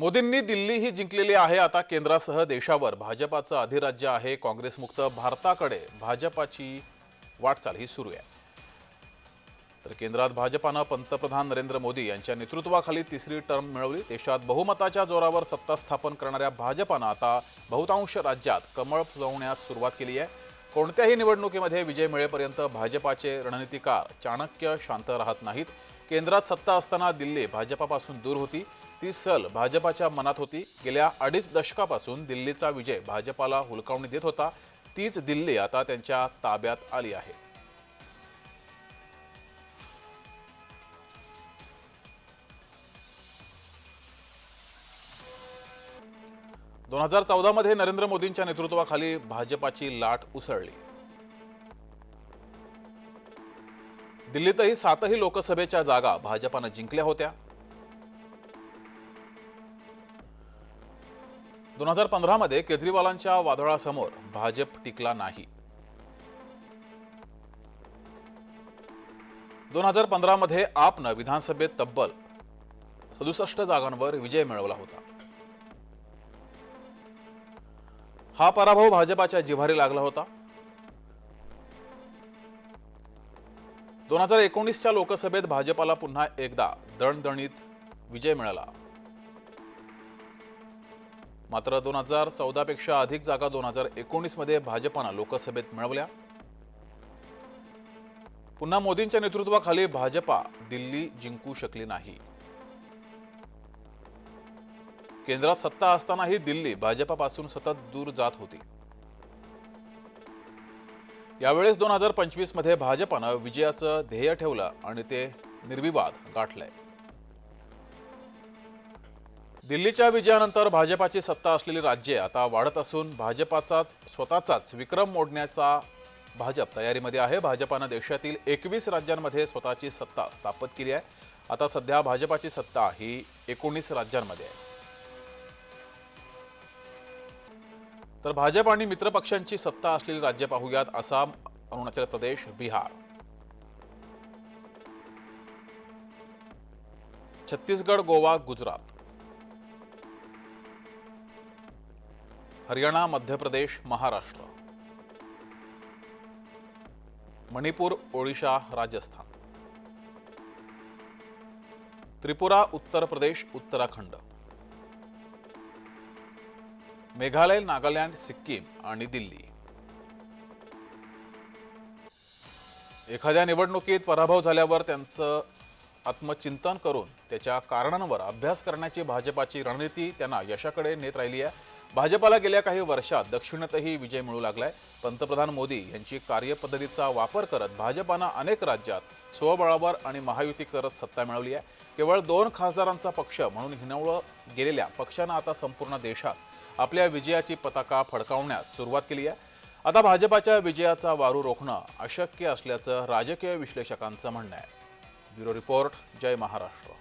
मोदींनी दिल्ली ही जिंकलेली आहे आता केंद्रासह देशावर. भाजपाचं अधिराज्य आहे काँग्रेसमुक्त भारताकडे. भाजपाची वाटचाल ही सुरू आहे. तर केंद्रात भाजपानं पंतप्रधान नरेंद्र मोदी यांच्या नेतृत्वाखाली तिसरी टर्म मिळवली. देशात बहुमताच्या जोरावर सत्ता स्थापन करणाऱ्या भाजपानं आता बहुतांश राज्यात कमळ फुलवण्यास सुरुवात केली आहे. कोणत्याही निवडणुकीमध्ये विजय मिळेपर्यंत भाजपाचे रणनीतिकार चाणक्य शांत राहत नाहीत. केंद्रात सत्ता असताना दिल्ली भाजपापासून दूर होती. ती सल भाजपाच्या मनात होती. गेल्या अडीच दशकापासून दिल्लीचा विजय भाजपाला हुलकावणी देत होता. तीच दिल्ली आता त्यांच्या ताब्यात आली आहे. दोन हजार चौदामध्ये नरेंद्र मोदींच्या नेतृत्वाखाली भाजपाची लाट उसळली. दिल्लीतही सातही लोकसभेच्या जागा भाजपानं जिंकल्या होत्या. दोन हजार पंधरामध्ये केजरीवालांच्या वादळासमोर भाजप टिकला नाही. दोन हजार पंधरामध्ये आपनं विधानसभेत तब्बल सदुसष्ट जागांवर विजय मिळवला होता. हा पराभव भाजपाच्या जिव्हारी लागला होता. दोन हजार एकोणीसच्या लोकसभेत भाजपाला पुन्हा एकदा दणदणीत विजय मिळाला. मात्र दोन हजार चौदापेक्षा अधिक जागा दोन हजार एकोणीसमध्ये भाजपानं लोकसभेत मिळवल्या. पुन्हा मोदींच्या नेतृत्वाखाली भाजपा दिल्ली जिंकू शकली नाही. केंद्रात सत्ता असतानाही दिल्ली भाजपापासून सतत दूर जात होती. यावेळेस दोन हजार पंचवीसमध्ये भाजपानं विजयाचं ध्येय ठेवलं आणि ते निर्विवाद गाठलंय. दिल्लीच्या विजयानंतर भाजपाची सत्ता असलेली राज्ये आता वाढत असून भाजपाचाच स्वतःचाच विक्रम मोडण्याचा भाजप तयारीमध्ये आहे. भाजपानं देशातील एकवीस राज्यांमध्ये स्वतःची सत्ता स्थापित केली आहे. आता सध्या भाजपाची सत्ता ही एकोणीस राज्यांमध्ये आहे. तर भाजप आणि मित्रपक्षांची सत्ता असलेली राज्य पाहूयात. आसाम अरुणाचल प्रदेश बिहार. छत्तीसगड गोवा गुजरात. हरियाणा मध्य प्रदेश महाराष्ट्र. मणिपूर ओडिशा राजस्थान. त्रिपुरा उत्तर प्रदेश उत्तराखंड. मेघालय नागालँड सिक्कीम आणि दिल्ली. एखाद्या निवडणुकीत पराभव झाल्यावर त्यांचं आत्मचिंतन करून त्याच्या कारणांवर अभ्यास करण्याची भाजपाची रणनीती त्यांना यशाकडे नेत राहिली आहे. भाजपाला गेल्या काही वर्षात दक्षिणेतही विजय मिळू लागलाय. पंतप्रधान मोदी यांची कार्यपद्धतीचा वापर करत भाजपानं अनेक राज्यात स्वबळावर आणि महायुती करत सत्ता मिळवली आहे. केवळ दोन खासदारांचा पक्ष म्हणून हिनवलं गेलेल्या पक्षानं आता संपूर्ण देशात आपल्या विजयाची पताका फडकावण्यास सुरुवात केली आहे. आता भाजपाच्या विजयाचा वारू रोखणं अशक्य असल्याचं राजकीय विश्लेषकांचं म्हणणं आहे. Bureau report Jai Maharashtra.